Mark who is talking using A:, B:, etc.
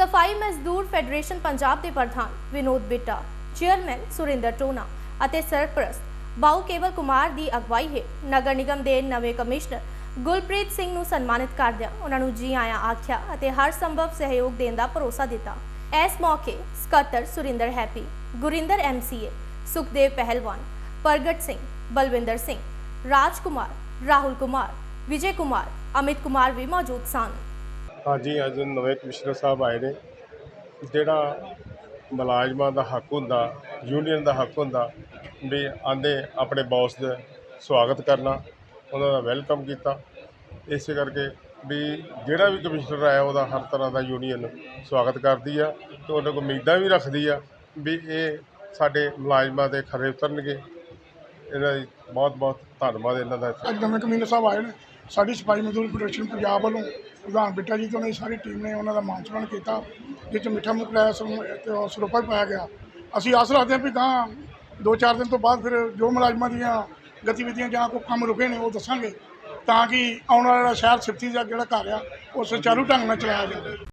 A: ਸਫ਼ਾਈ ਮਜ਼ਦੂਰ ਫੈਡਰੇਸ਼ਨ ਪੰਜਾਬ ਦੇ ਪ੍ਰਧਾਨ ਵਿਨੋਦ ਬਿੱਟਾ, ਚੇਅਰਮੈਨ ਸੁਰਿੰਦਰ ਟੋਨਾ ਅਤੇ ਸਰਪ੍ਰਸਤ ਬਾਉ ਕੇਵਲ ਕੁਮਾਰ ਦੀ ਅਗਵਾਈ ਹੇਠ ਨਗਰ ਨਿਗਮ ਦੇ ਨਵੇਂ ਕਮਿਸ਼ਨਰ ਗੁਲਪ੍ਰੀਤ ਸਿੰਘ ਨੂੰ ਸਨਮਾਨਿਤ ਕਰਦਿਆਂ ਉਹਨਾਂ ਨੂੰ ਜੀ ਆਇਆਂ ਆਖਿਆ ਅਤੇ ਹਰ ਸੰਭਵ ਸਹਿਯੋਗ ਦੇਣ ਦਾ ਭਰੋਸਾ ਦਿੱਤਾ। ਇਸ ਮੌਕੇ ਸਕੱਤਰ ਸੁਰਿੰਦਰ ਹੈਪੀ, ਗੁਰਿੰਦਰ ਐਮਸੀਏ ਸੁਖਦੇਵ ਪਹਿਲਵਾਨ, ਪ੍ਰਗਟ ਸਿੰਘ, ਬਲਵਿੰਦਰ ਸਿੰਘ ਰਾਜ ਕੁਮਾਰ ਰਾਹੁਲ ਕੁਮਾਰ, ਵਿਜੇ ਕੁਮਾਰ, ਅਮਿਤ ਕੁਮਾਰ ਵੀ ਮੌਜੂਦ ਸਨ।
B: ਹਾਂਜੀ, ਅੱਜ ਨਵੇਂ ਕਮਿਸ਼ਨਰ ਸਾਹਿਬ ਆਏ ਨੇ। ਜਿਹੜਾ ਮੁਲਾਜ਼ਮਾਂ ਦਾ ਹੱਕ ਹੁੰਦਾ, ਯੂਨੀਅਨ ਦਾ ਹੱਕ ਹੁੰਦਾ, ਵੀ ਆਂਦੇ ਆਪਣੇ ਬੌਸ ਦਾ ਸਵਾਗਤ ਕਰਨਾ, ਉਹਨਾਂ ਦਾ ਵੈਲਕਮ ਕੀਤਾ। ਇਸੇ ਕਰਕੇ ਵੀ ਜਿਹੜਾ ਵੀ ਕਮਿਸ਼ਨਰ ਆਇਆ, ਉਹਦਾ ਹਰ ਤਰ੍ਹਾਂ ਦਾ ਯੂਨੀਅਨ ਸਵਾਗਤ ਕਰਦੀ ਆ ਤੇ ਉਹਨਾਂ ਕੋਲ ਉਮੀਦਾਂ ਵੀ ਰੱਖਦੀ ਆ ਵੀ ਇਹ ਸਾਡੇ ਮੁਲਾਜ਼ਮਾਂ ਦੇ ਖਰੇ ਉਤਰਨਗੇ। ਇਹਨਾਂ ਦੀ ਬਹੁਤ ਬਹੁਤ ਧੰਨਵਾਦ ਇਹਨਾਂ ਦਾ।
C: ਅੱਜ ਨਵੇਂ ਕਮਿਸ਼ਨਰ ਸਾਹਿਬ ਆਏ ਨੇ। ਸਾਡੀ ਸਫ਼ਾਈ ਮਜ਼ਦੂਰ ਫੈਡਰੇਸ਼ਨ ਪੰਜਾਬ ਵੱਲੋਂ ਪ੍ਰਧਾਨ ਬਿੱਟਾ ਜੀ ਤੋਂ ਨੇ, ਸਾਰੀ ਟੀਮ ਨੇ ਉਹਨਾਂ ਦਾ ਮਾਨ ਸਨਮਾਨ ਕੀਤਾ ਜਿਸ 'ਚ ਮਿੱਠਾ ਮੁੱਕ ਲਾਇਆ ਤੇ ਸਰੋਪਾ ਪਾਇਆ ਗਿਆ। ਅਸੀਂ ਆਸ ਰੱਖਦੇ ਹਾਂ ਵੀ ਗਾਂ ਦੋ ਚਾਰ ਦਿਨ ਤੋਂ ਬਾਅਦ ਫਿਰ ਜੋ ਮੁਲਾਜ਼ਮਾਂ ਦੀਆਂ ਗਤੀਵਿਧੀਆਂ ਜਾਂ ਕੋਈ ਕੰਮ ਰੁਕੇ ਨੇ, ਉਹ ਦੱਸਾਂਗੇ, ਤਾਂ ਕਿ ਆਉਣ ਵਾਲਾ ਸ਼ਹਿਰ ਸਿਫਤੀ ਦਾ ਜਿਹੜਾ ਘਰ ਆ, ਉਹ ਸੁਚਾਰੂ ਢੰਗ ਨਾਲ ਚਲਾਇਆ ਜਾਵੇ।